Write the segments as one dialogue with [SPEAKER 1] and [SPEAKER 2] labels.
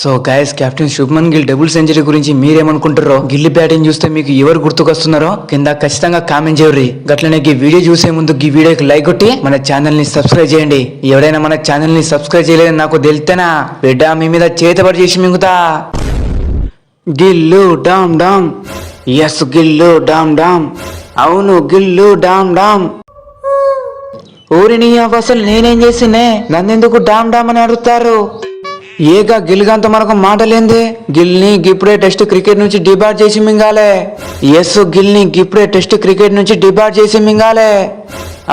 [SPEAKER 1] So guys captain Shubman Gill double century గురించి మీరేమనుకుంటారో గిల్లి బ్యాటింగ్ చూస్తే మీకు ఎవరు గుర్తుకొస్తున్నారో కింద ఖచ్చితంగా కామెంట్ చేయరు గట్లనే ఈ వీడియో చూసే ముందు ఈ వీడియోకి లైక్ కొట్టి మన ఛానల్ని సబ్స్క్రైబ్ చేయండి. ఎవరైనా మన ఛానల్ని సబ్స్క్రైబ్ చేయలేదని నాకు తెలితేనా? బిడ్డ మీ మీద చేతబడి చేసి మింగుతా. గిల్లు డామ్ డామ్. ఎస్ గిల్లు డామ్ డామ్. అవును గిల్లు డామ్ డామ్. ఊరిని అసలు నేనేం చేసినే? నన్నెందుకు డామ్ డామ్ అని అడుగుతారు? ఏగా గిల్గంత మనకు మాటలేంది? గిల్ని గిప్పుడే టెస్ట్ క్రికెట్ నుంచి డిబార్ చేసి మింగాలే. ఎస్ గిల్ని గిప్పుడే టెస్ట్ క్రికెట్ నుంచి డిబార్ చేసి మింగాలే.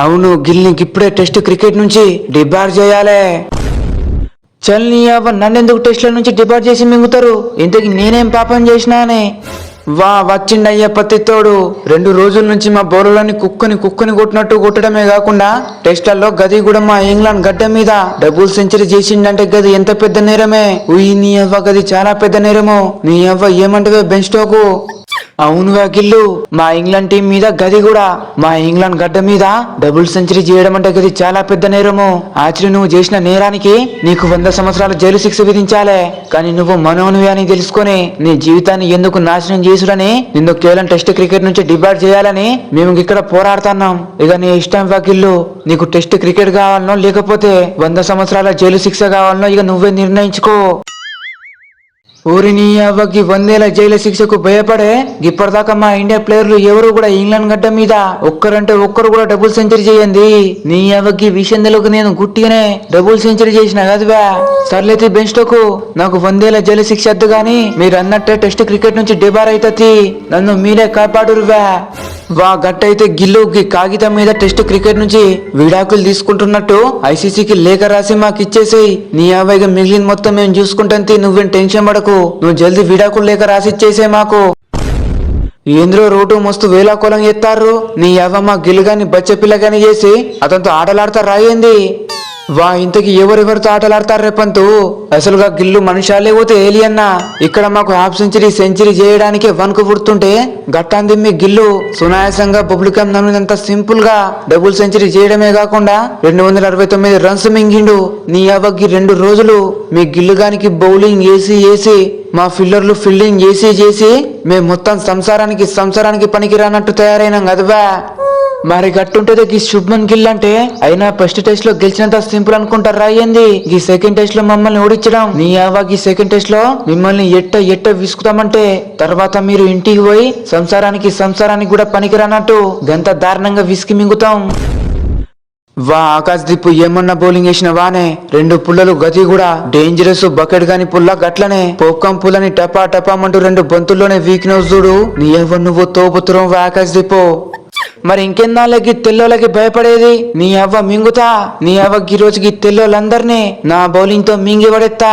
[SPEAKER 1] అవును గిల్ని గిప్పుడే టెస్ట్ క్రికెట్ నుంచి డిబార్ చేయాలే. చల్ని అవ్వ నన్నెందుకు టెస్ట్ల నుంచి డిబార్ చేసి మింగుతారు? ఇంతకి నేనేం పాపం చేసినానే? వా వచ్చిండయ్య పత్తితోడు. రెండు రోజుల నుంచి మా బౌలర్లని కుక్కని కుక్కని కొట్టినట్టు కొట్టడమే కాకుండా టెస్ట్లలో గది కూడా మా ఇంగ్లాండ్ గడ్డ మీద డబుల్ సెంచరీ చేసిండంటే గది ఎంత పెద్ద నేరమే? ఉయ్ నీ అవ్వ గది చాలా పెద్ద నేరము. నీ అవ్వ ఏమంటవే బెంచ్ టోకు. అవునుగా కిల్లు మా ఇంగ్లాండ్ టీం మీద గది కూడా. మా ఇంగ్లాండ్ గడ్డ మీద డబుల్ సెంచరీ చేయడం అంటే గది చాలా పెద్ద నేరము. ఆచరి నువ్వు చేసిన నేరానికి నీకు వంద సంవత్సరాల జైలు శిక్ష విధించాలే. కానీ నువ్వు మనోనువి అని తెలుసుకొని నీ జీవితాన్ని ఎందుకు నాశనం చేసుడని నిన్ను కేవలం టెస్ట్ క్రికెట్ నుంచి డిబార్ చేయాలని మేము ఇక్కడ పోరాడుతున్నాం. ఇక నీ ఇష్టం వాకిల్లు నీకు టెస్ట్ క్రికెట్ కావాలనో లేకపోతే వంద సంవత్సరాల జైలు శిక్ష కావాలనో ఇక నువ్వే నిర్ణయించుకో. ఊరిని అవ్వకి వందేల జైలు శిక్షకు భయపడే ఇప్పటిదాకా మా ఇండియా ప్లేయర్లు ఎవరు కూడా ఇంగ్లాండ్ గడ్డ మీద ఒక్కరంటే ఒక్కరు కూడా డబుల్ సెంచరీ చేయండి. నీ అవ్వకి విషయం తెలుగు నేను గుట్టిగానే డబుల్ సెంచరీ చేసిన కదవా? సర్లేతి బెంచ్ టోకు నాకు వందేల జైలు శిక్ష వద్దు గాని మీరు అన్నట్టే టెస్ట్ క్రికెట్ నుంచి డిబార్ అవుతుంది నన్ను మీరే కాపాడురువా? వా గట్టయితే గిల్లుకి కాగితం మీద టెస్ట్ క్రికెట్ నుంచి విడాకులు తీసుకుంటున్నట్టు ఐసీసీకి లేఖ రాసి మాకు ఇచ్చేసి నీ యాభైగా మిగిలిన మొత్తం మేము చూసుకుంటాంతి నువ్వేం టెన్షన్ పడకు. నువ్వు జల్దీ విడాకులు లేక రాసిచ్చేసే మాకు. ఏంద్రో రోడ్డు మస్తు వేలాకోలం ఎత్తారు నీ యవ్వమ్మ గిల్లుగాని బచ్చ పిల్లగాని చేసి అతనితో ఆటలాడతా రాయింది? వా ఇంతకి ఎవరెవరితో ఆటలాడతారు రేపంతు అసలుగా గిల్లు మనిషా లేకపోతే ఏలియన్న. ఇక్కడ మాకు హాఫ్ సెంచరీ సెంచరీ చేయడానికి వణుకు పుడుతుంటే గట్టాంది మీ గిల్లు. సునాయాసంగా పబ్లికం నమ్మినంత సింపుల్గా డబుల్ సెంచరీ చేయడమే కాకుండా రెండు వందల అరవై తొమ్మిది రన్స్ మింగిండు. నీ అవ్వకి రెండు రోజులు. మీ గిల్లుగానికి బౌలింగ్ వేసి వేసి మా ఫిల్లర్లు ఫీల్డింగ్ చేసి చేసి మేము మొత్తం సంసారానికి సంసారానికి పనికిరానట్టు తయారైనాం కదవా మరి గట్టుంటది గీ శుభ్మన్ గిల్ అంటే అయినా ఫస్ట్ టెస్ట్లో గెలిచినంత సింపుల్ అనుకుంటారు రాయింది ఈ సెకండ్ టెస్ట్లో మమ్మల్ని ఓడించడం. నీ ఆవా ఈ సెకండ్ టెస్ట్లో? మిమ్మల్ని ఎట్ట ఎట్ట విసుకుతామంటే తర్వాత మీరు ఇంటికి పోయి సంసారానికి సంసారానికి కూడా పనికిరానట్టు గంత దారుణంగా విసికి మింగుతాం. వా ఆకాశ్ ఏమన్నా బౌలింగ్ వేసిన వానే. రెండు పుల్లలు గతి కూడా. డేంజరస్ బకెట్ గాని పుల్ల గట్లనే. పోక్కం పుల్లని టపా టపామంటూ రెండు బంతుల్లోనే వీక్నెస్ చూడు. నీ ఎవరు నువ్వు తోపుతురం వా ఆకాశ్ దీపు మరి ఇంకెన్నాళ్ళకి తెల్లోలకి భయపడేది? నీ అవ్వ మింగుతా నీ అవ్వకి ఈ రోజుకి తెల్లోలందరినీ నా బౌలింగ్తో మింగి పడేస్తా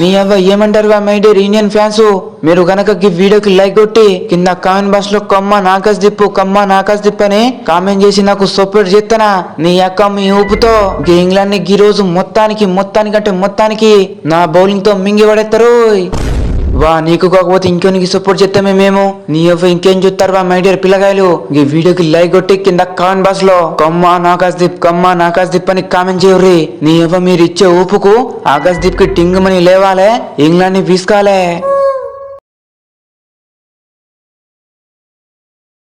[SPEAKER 1] నీ అవ్వ ఏమంటారు మై డియర్ ఇండియన్ ఫ్యాన్స్ మీరు గనక ఈ వీడియోకి లైక్ కొట్టి కింద కామెంట్ బాక్స్లో కమ్మ నాకాస్ దిప్పు కమ్మ నాకాస్ దిప్పు అని కామెంట్ చేసి నాకు సపోర్ట్ చేస్తానా నీ అక్క మీ ఊపుతో ఇంగ్లాండ్ని ఈ రోజు మొత్తానికి మొత్తానికంటే మొత్తానికి నా బౌలింగ్తో మింగి పడేస్తారు వా నీకు కాకపోతే ఇంకోనికి సపోర్ట్ చేస్తామే మేము? నీ యొక్క ఇంకేం చూస్తారు వా మై డియర్ పిల్లగాయలు? ఈ వీడియోకి లైక్ కొట్టి కింద కామెంట్ బాక్స్లో కమ్మా నాకాస్ దీప్ కమ్మా నాకాస్ దీప్ అని కామెంట్ చేయర్రి. నీ యొక్క మీరు ఇచ్చే ఊపుకు ఆకాశ్ దీప్కి టింగ్ మని లేవాలే ఇంగ్లాండ్ని వీసుకోవాలే.